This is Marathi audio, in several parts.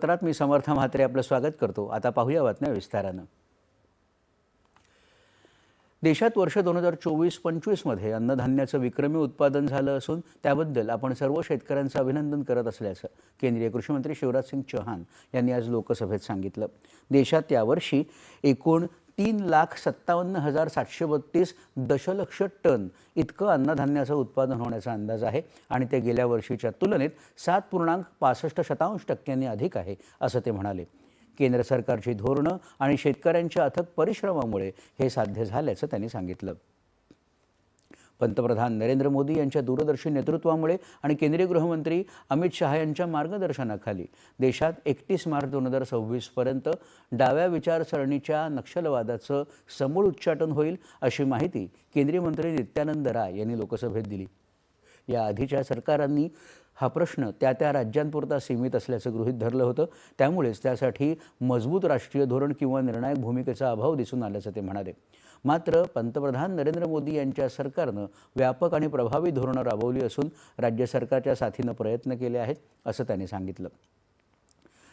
पत्रात मी समर्थ म्हात्रे आपलं स्वागत करतो. आता पाहूया बातम्या विस्तारानं. देशात वर्ष दोन हजार चोवीस पंचवीसमध्ये अन्नधान्याचं विक्रमी उत्पादन झालं असून त्याबद्दल आपण सर्व शेतकऱ्यांचं अभिनंदन करत असल्याचं केंद्रीय कृषीमंत्री शिवराज सिंग चौहान यांनी आज लोकसभेत सांगितलं. देशात यावर्षी एकूण तीन लाख सत्तावन्न हजार सातशे बत्तीस दशलक्ष टन इतकं अन्नधान्याचं उत्पादन होण्याचा अंदाज आहे. आणि ते गेल्या वर्षीच्या तुलनेत सात पूर्णांक पासष्ट शतांश टक्क्यांनी अधिक आहे असं ते म्हणाले. केंद्र सरकारची धोरणं आणि शेतकऱ्यांच्या अथक परिश्रमामुळे हे साध्य झाल्याचं त्यांनी सांगितलं. पंतप्रधान नरेंद्र मोदी यांच्या दूरदर्शी नेतृत्वामुळे आणि केंद्रीय गृहमंत्री अमित शहा यांच्या मार्गदर्शनाखाली देशात एकतीस मार्च दोन हजार सव्वीसपर्यंत डाव्या विचारसरणीच्या नक्षलवादाचं समूळ उच्चाटन होईल अशी माहिती केंद्रीय मंत्री नित्यानंद राय यांनी लोकसभेत दिली. या आधीच्या सरकारांनी हा प्रश्न त्या त्या राज्यांपुरता सीमित असल्याचं गृहीत धरलं होतं. त्यामुळेच त्यासाठी मजबूत राष्ट्रीय धोरण किंवा निर्णायक भूमिकेचा अभाव दिसून आल्याचं ते म्हणाले. मात्र पंतप्रधान नरेंद्र मोदी यांच्या सरकारनं व्यापक आणि प्रभावी धोरणं राबवली असून राज्य सरकारच्या साथीनं प्रयत्न केले आहेत असं त्यांनी सांगितलं.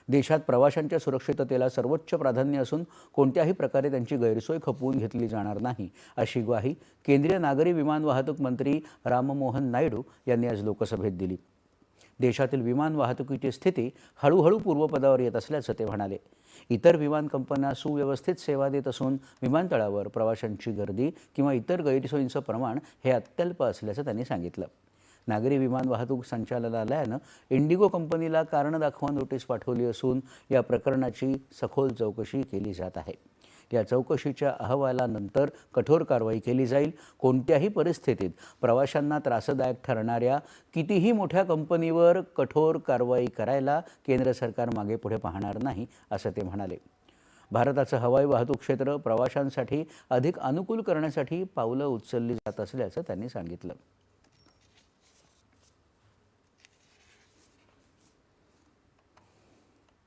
देशात प्रवाशांच्या सुरक्षिततेला सर्वोच्च प्राधान्य असून कोणत्याही प्रकारे त्यांची गैरसोय खपवून घेतली जाणार नाही अशी ग्वाही केंद्रीय नागरी विमान वाहतूक मंत्री राममोहन नायडू यांनी आज लोकसभेत दिली. देशातील विमान वाहतुकीची स्थिती हळूहळू पूर्वपदावर येत असल्याचं ते म्हणाले. इतर विमान कंपन्या सुव्यवस्थित सेवा देत असून विमानतळावर प्रवाशांची गर्दी किंवा इतर गैरसोयींचं प्रमाण हे अत्यल्प असल्याचं त्यांनी सांगितलं. नागरी विमान वाहतूक संचालनालयानं इंडिगो कंपनीला कारणं दाखवा नोटीस पाठवली असून या प्रकरणाची सखोल चौकशी केली जात आहे. या चौकशीच्या अहवालानंतर कठोर कारवाई केली जाईल. कोणत्याही परिस्थितीत प्रवाशांना त्रासदायक ठरणाऱ्या कितीही मोठ्या कंपनीवर कठोर कारवाई करायला केंद्र सरकार मागे पुढे पाहणार नाही असं ते म्हणाले. भारताचं हवाई वाहतूक क्षेत्र प्रवाशांसाठी अधिक अनुकूल करण्यासाठी पावलं उचलली जात असल्याचं त्यांनी सांगितलं.